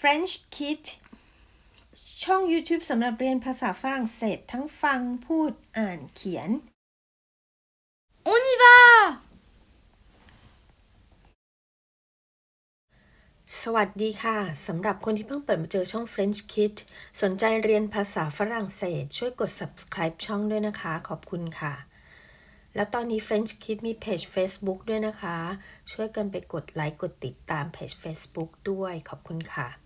French Kid ช่อง YouTube สำหรับเรียนภาษาฝรั่งเศสทั้งฟังพูดอ่านเขียน On y va สวัสดีค่ะ สำหรับคนที่เพิ่งเปิดมาเจอช่อง French Kid สนใจเรียนภาษาฝรั่งเศส ช่วยกด subscribe ช่องด้วยนะคะ ขอบคุณค่ะ แล้วตอนนี้ French Kid มีเพจ Facebook ด้วยนะคะ ช่วยกันไปกดไลค์กดติดตามเพจ Facebook ด้วยขอบคุณค่ะ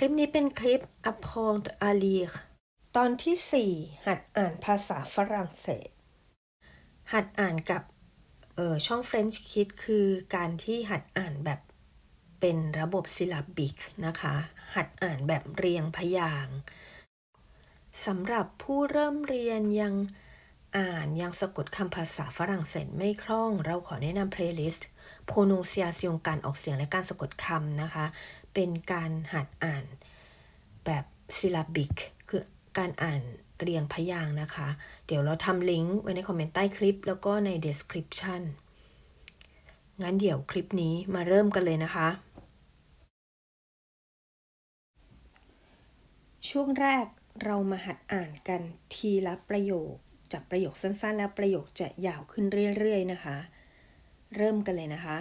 คลิปนี้เป็นคลิป Apprendre à lire ตอนที่ 4 หัดอ่านภาษาฝรั่งเศส หัดอ่านกับเออช่อง French Kid คือการที่หัดอ่านแบบเป็นระบบซิลาบิกนะคะ หัดอ่านแบบเรียงพยางสำหรับผู้เริ่มเรียนยังอ่านยังสะกดคำภาษาฝรั่งเศสไม่คล่อง เราขอแนะนำเพลย์ลิสต์ pronunciation การออกเสียงและการสะกดคำนะคะ เป็นการหัดอ่านแบบซิลาบิก คือการอ่านเรียงพยางนะคะ เดี๋ยวเราทำลิงก์ไว้ในคอมเมนต์ใต้คลิป แล้วก็ใน description งั้นเดี๋ยวคลิปนี้มาเริ่มกันเลยนะคะ ช่วงแรกเรามาหัดอ่านกันทีละประโยค จากประโยคสั้นๆ แล้วประโยคจะยาวขึ้นเรื่อยๆนะคะ เริ่มกันเลยนะคะ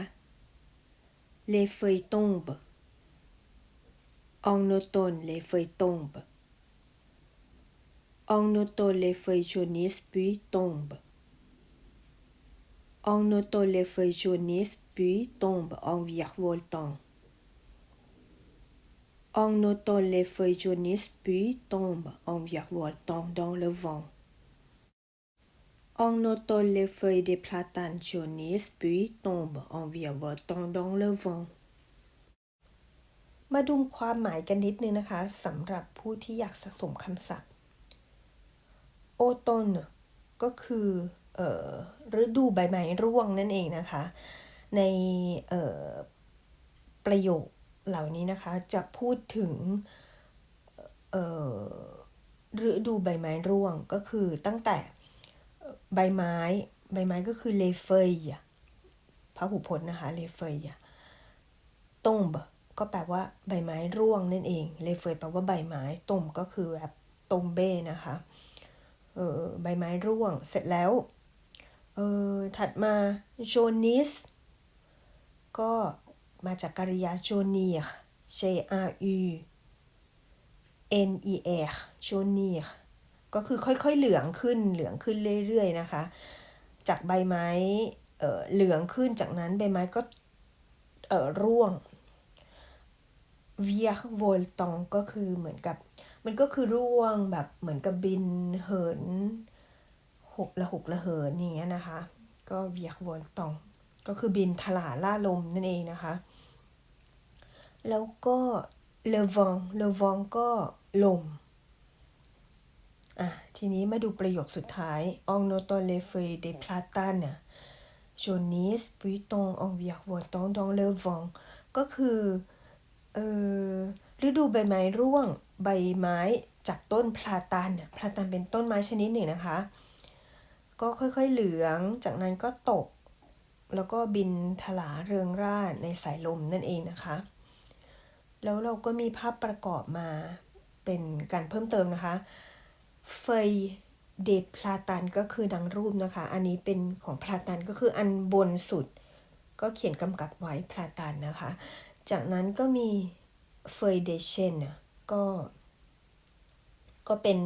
Les feuilles tombent En automne les feuilles tombent En automne les feuilles jaunissent puis tombent En automne les feuilles jaunissent puis tombent en virevoltant En automne, les feuilles jaunissent puis tombent en virevoltant dans le vent. En automne, les feuilles des platanes jaunissent puis tombent en virevoltant dans le vent. มาดูความหมายกันนิดนึงนะคะสำหรับผู้ที่อยากสะสมคำศัพท์โอตนก็คือออฤดูใบไม้ร่วงนั่นเองนะคะ ในออประโยคเหล่านี้นะคะ จะพูดถึงฤดูใบไม้ร่วงก็คือตั้งแต่ใบไม้ใบไม้ก็คือเลเฟยพระหูพจน์นะคะเลเฟยต้ม ก็แปลว่าใบไม้ร่วงนั่นเองเลเฟยแปลว่าใบไม้ต้มก็คือแบบต้มเบ้นะคะเออใบไม้ร่วงเสร็จแล้วเออถัดมาโจนิสก็มาจากกริยาโจเนีย J R U N E R โจนียก็คือค่อยๆเหลืองขึ้นเหลืองขึ้นเรื่อยๆนะคะ จากใบไม้เเหลืองขึ้นจากนั้นใบไม้ก็เออร่วง v i e r v o l t o n ก็คือเหมือนกับ มันก็คือร่วงแบบเหมือนกับบินเหินหกละหกละเหินอย่างเงี้ยนะคะ ก็ v i e r v o l t o n ก็คือบินถลาล่าลมนั่นเองนะคะ แล้วก็เลวองเลวองก็ลมอะทีนี้มาดูประโยคสุดท้าย On entend les feuilles des platanes jaunissent puis tombent en virevoltant dans le vent ก็คือ เออฤดูใบไม้ร่วง ใบไม้จากต้นพลาตันพลาตันเป็นต้นไม้ชนิดหนึ่งนะคะ ก็ค่อยๆเหลืองจากนั้นก็ตก แล้วก็บินถลาเริงร่าในสายลมนั่นเองนะคะ แล้วเราก็มีภาพประกอบมาเป็นการเพิ่มเติมนะคะเฟยเดพลาตันก็คือดังรูปนะคะ อันนี้เป็นของพลาตันก็คืออันบนสุด ก็เขียนกำกับไว้พลาตันนะคะ จากนั้นก็มีเฟยเดเชนก็ ก็เป็น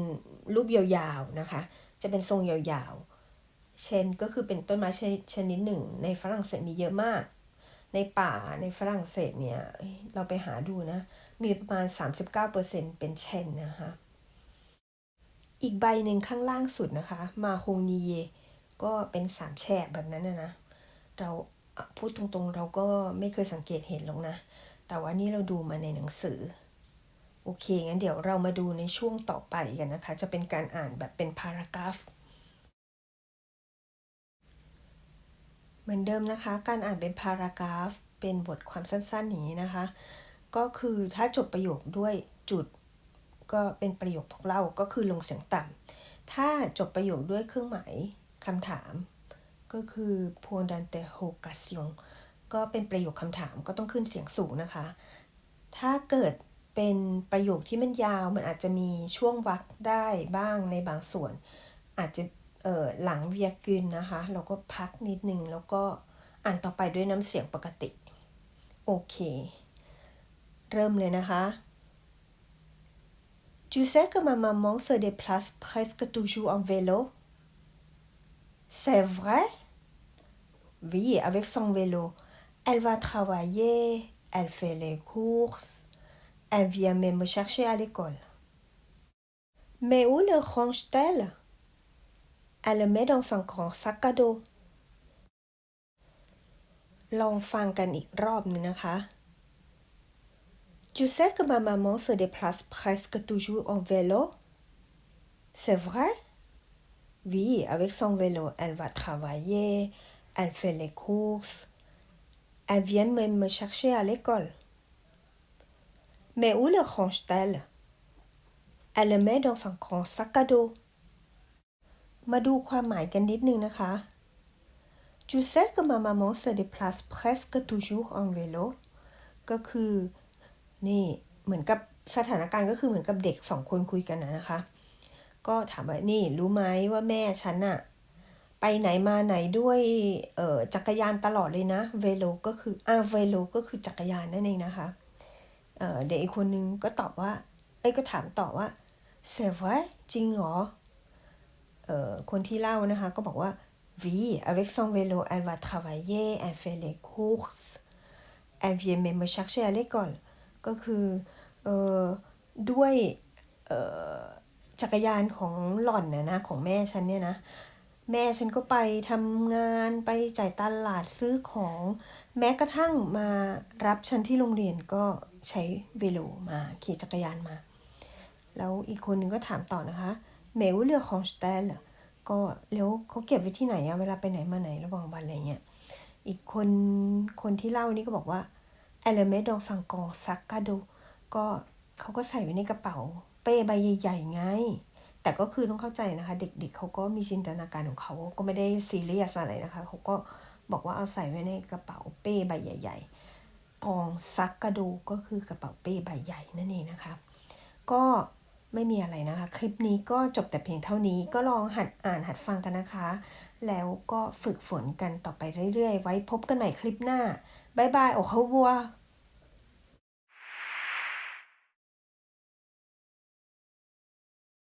รูปยาวๆนะคะ จะเป็นทรงยาวๆ เชนก็คือเป็นต้นไม้ชนิดหนึ่ง ในฝรั่งเศสมีเยอะมาก ในป่าในฝรั่งเศสเนี่ย เราไปหาดูนะ มีประมาณ 39%เป็นเชนนะคะ อีกใบหนึ่งข้างล่างสุดนะคะ มาโฮนีเยก็เป็นสามแฉกแบบนั้นนะนะ เรา พูดตรงๆ เราก็ไม่เคยสังเกตเห็นหรอกนะ แต่ว่านี่เราดูมาในหนังสือ โอเค งั้นเดี๋ยวเรามาดูในช่วงต่อไปกันนะคะ จะเป็นการอ่านแบบเป็นพารากราฟเหมือนเดิมนะคะ การอ่านเป็นพารากราฟ เป็นบทความสั้นๆอย่างนี้นะคะ ก็คือถ้าจบประโยคด้วยจุด ก็เป็นประโยคพวกเราก็คือลงเสียงต่ำถ้าจบประโยคด้วยเครื่องหมายคำถาม ก็คือ point d'interrogation ก็เป็นประโยคคำถามก็ต้องขึ้นเสียงสูงนะคะ ถ้าเกิดเป็นประโยคที่มันยาวมันอาจจะมีช่วงวรรคได้บ้างในบางส่วน อาจจะเอ่อหลังเวียกึนนะคะ เราก็พักนิดนึงแล้วก็อ่านต่อไปด้วยน้ำเสียงปกติ โอเค เริ่มเลยนะคะ Tu sais que ma maman se déplace presque toujours en vélo C'est vrai Oui, avec son vélo. Elle va travailler, elle fait les courses, elle vient même me chercher à l'école. Mais où le range-t-elle Elle le met dans son grand sac à dos. ลองฟังกันอีกรอบหนึงนะคะ Tu sais que ma maman se déplace presque toujours en vélo C'est vrai Oui, avec son vélo, elle va travailler, elle fait les courses, elle vient même me chercher à l'école. Mais où le range-t-elle Elle le met dans son grand sac à dos. มาดูความหมายกันนิดนึงนะคะ Tu sais que ma maman se déplace presque toujours en vélo ก็คือ นี่ เหมือนกับสถานการณ์ก็คือเหมือนกับเด็กสองคนคุยกันนะนะคะ ก็ถามว่า นี่ รู้ไหมว่าแม่ฉันอะ ไปไหนมาไหนด้วยเอ่อจักรยานตลอดเลยนะเวโลก็คืออ่าเวโลก็คือจักรยานนั่นเองนะคะเอ่อเด็กอีกคนนึงก็ตอบว่าเอ้ยก็ถามต่อว่าเซฟว้จริงเหรอเอ่อคนที่เล่านะคะก็บอกว่า oui avec son vélo elle va travailler elle fait les courses elle vient même chercher à l'école ก็คือเอ่อด้วยเอ่อจักรยานของหล่อนนะนะของแม่ฉันเนี่ยนะ แม่ฉันก็ไปทำงานไปจ่ายตลาดซื้อของ แม้กระทั่งมารับฉันที่โรงเรียนก็ใช้เวโลมาขี่จักรยานมา แล้วอีกคนหนึ่งก็ถามต่อนะคะเมลเลือกของสเตลก็แล้วเขาเก็บไว้ที่ไหนอะเวลาไปไหนมาไหนระหว่างวันอะไรเงี้ยอีกคนคนที่เล่านี่ก็บอกว่าแอลเมดองสังกอซักกาโดก็เขาก็ใส่ไว้ในกระเป๋า เป้ใบใหญ่ๆไง แต่ก็คือต้องเข้าใจนะคะ เด็กๆเขาก็มีจินตนาการของเขาก็ไม่ได้ซีเรียสอะไรนะคะเขาก็บอกว่าเอาใส่ไว้ในกระเป๋าเป้ใบใหญ่ ๆ กองซักกระโดก็คือกระเป๋าเป้ใบใหญ่นั่นเองนะคะ ก็ไม่มีอะไรนะคะ คลิปนี้ก็จบแต่เพียงเท่านี้ก็ลองหัดอ่านหัดฟังกันนะคะ แล้วก็ฝึกฝนกันต่อไปเรื่อยๆ ไว้พบกันใหม่คลิปหน้า บ๊ายบาย โอเคาวัว